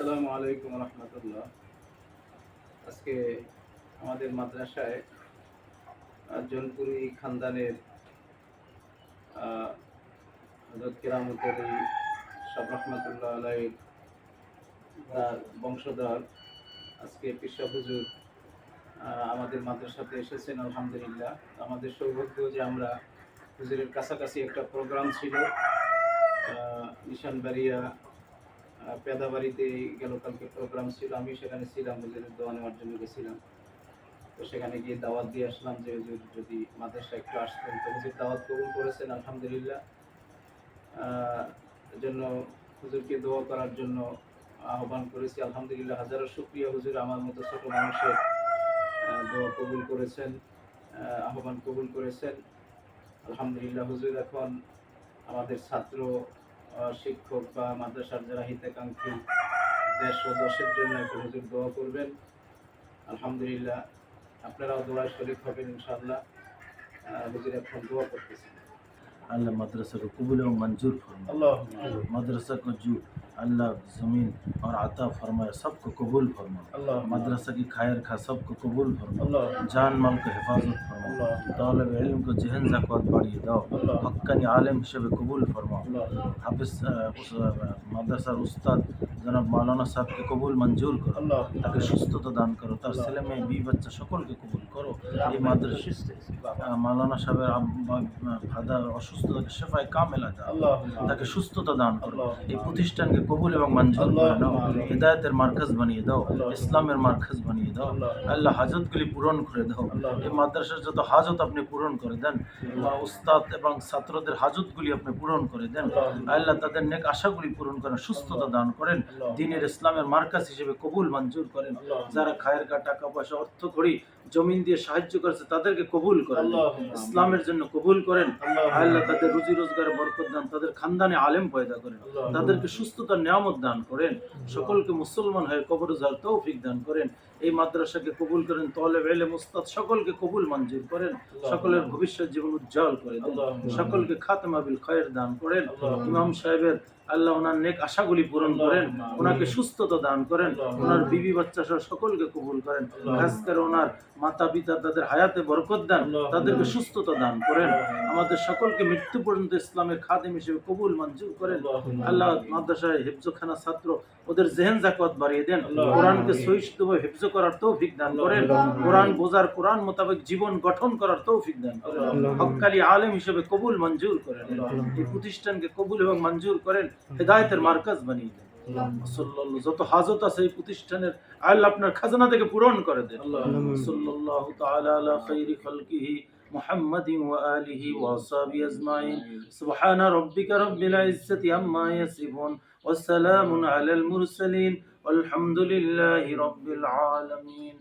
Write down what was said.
আসসালামু আলাইকুম রহমতুল্লাহ। আজকে আমাদের মাদ্রাসায় জনপুরি খানদানের কেরামতের সব রহমতুল্লাহ আলাই তার বংশধর, আজকে পিসা হুজুর আমাদের মাদ্রাসাতে এসেছেন, আলহামদুলিল্লাহ। আমাদের সৌভাগ্য যে আমরা হুজুরের কাছাকাছি একটা প্রোগ্রাম ছিল নিশানবাড়িয়া পেদাবাড়িতে গেল, কালকে প্রোগ্রাম ছিল, আমি সেখানে ছিলাম দোয়া নেওয়ার জন্য গেছিলাম। তো সেখানে গিয়ে দাওয়াত দিয়ে আসলাম যে হুজুর যদি মাদ্রাসা একটু আসতেন। তো হুজুর দাওয়াত কবুল করেছেন, আলহামদুলিল্লাহ। জন্য হুজুরকে দোয়া করার জন্য আহ্বান করেছি। আলহামদুলিল্লাহ, হাজারো শুক্রিয়া হুজুর, আমার মতো ছোট মানুষের দোয়া কবুল করেছেন আহ্বান কবুল করেছেন। আলহামদুলিল্লাহ, হুজুর এখন আমাদের ছাত্র শিক্ষক বা মাদ্রাসার যারা হিতাকাঙ্ক্ষী দেশ ও দশের জন্য একটু হুজুর দোয়া করবেন আলহামদুলিল্লাহ আপনারাও দোয়ায় শরীর হবেন ইনশাআল্লাহ আহ, হুজুর এখন দোয়া করতেছেন अल्लाह मदरसा को कबूल और मंजूर फरमाए আল্লাহ मदरसा को जो अल्लाह ज़मीन और अता फरमाए सबको कबूल फरमाए আল্লাহ मदरसा की खैर खा सबको कबूल फरमाए আল্লাহ जान माल को हिफाजत फरमाए আল্লাহ तालब इल को जहन जक़वत बढ़िए दो हक्का आलम हिसेब कबूल फरमाओ। हाफिज मदरसार उस्ताद জনাব মাওলানা সাহেবকে কবুল মঞ্জুর করো তাকে সুস্থতা দান করো তার ছেলে মেয়ে বি বাচ্চা সকলকে কবুল করো। এই মাদ্রাসা মাওলানা সাহেবের ফাদার অসুস্থতাকে সেফায় কামেলা দাও। তাকে সুস্থতা দান করো। এই প্রতিষ্ঠানকে কবুল এবং মঞ্জুর করে দাও হৃদায়তের মার্কাজ বানিয়ে দাও। ইসলামের মার্কাজ বানিয়ে দাও। আল্লাহ হাজতগুলি পূরণ করে দাও। এই মাদ্রাসার যত হাজত আপনি পূরণ করে দেন উস্তাদ এবং ছাত্রদের হাজতগুলি আপনি পূরণ করে দেন। আল্লাহ তাদের নেক আশাগুলি পূরণ করেন সুস্থতা দান করেন। দিনের ইসলামের মার্কাজ হিসেবে কবুল মঞ্জুর করেন। যারা খায়ের কা টাকা পয়সা অর্থ করি জমিন দিয়ে সাহায্য করেছে তাদেরকে কবুল করেন। ইসলামের জন্য কবুল করেন। আল্লাহ। তাদের রুজি রোজগারে বরকত দান তাদের খানদানে আলেম পয়দা করেন। তাদেরকে সুস্থতার নিয়ামত দান করেন। সকলকে মুসলমান হয়ে কবর যার তৌফিক দান করেন। এই মাদ্রাসাকে কবুল করেন তলেব এলে মুস্তাদ সকলকে কবুল মঞ্জুর করেন। সকলের ভবিষ্যৎ জীবন উজ্জ্বল করে দেন। সকলকে খাতেমা বিল খয়ের দান করেন। ইমাম সাহেবের আল্লাহ ওনার নেক আশাগুলি পূরণ করেন ওনাকে সুস্থতা দান করেন ওনার বিবি বাচ্চা সহ সকলকে কবুল করেন। খাস করে ওনার মাতা পিতা তাদের হায়াতে বরকত দেন তাদেরকে সুস্থতা দান করেন। আমাদের সকলকে মৃত্যু পর্যন্ত ইসলামের খাদেম হিসেবে কবুল মঞ্জুর করেন। আল্লাহ। মাদ্রাসায় হেফজখানা ছাত্র ওদের জেহেন জাকাত বাড়িয়ে দেন। কোরআনকে সহিষ্ণুভাবে হেফজ করার তৌফিক দান করেন। কোরআন বোঝার কোরআন মোতাবেক জীবন গঠন করার তৌফিক দান করেন। হক্কালি আলেম হিসেবে কবুল মঞ্জুর করেন। এই প্রতিষ্ঠানকে কবুল এবং মঞ্জুর করেন। হেদায়েতের মার্কাজ বানিয়ে দেন সাল্লাল্লাহু যত হাজত আছে এই প্রতিষ্ঠানের আল্লাহ আপনার খাজানা থেকে পূরণ করে দেন আল্লাহ। সাল্লাল্লাহু তাআলা আলা খাইরি খালকিহি محمد وآله وأصحابه أجمعين سبحان ربك رب العزة عما يصفون والسلام على المرسلين والحمد لله رب العالمين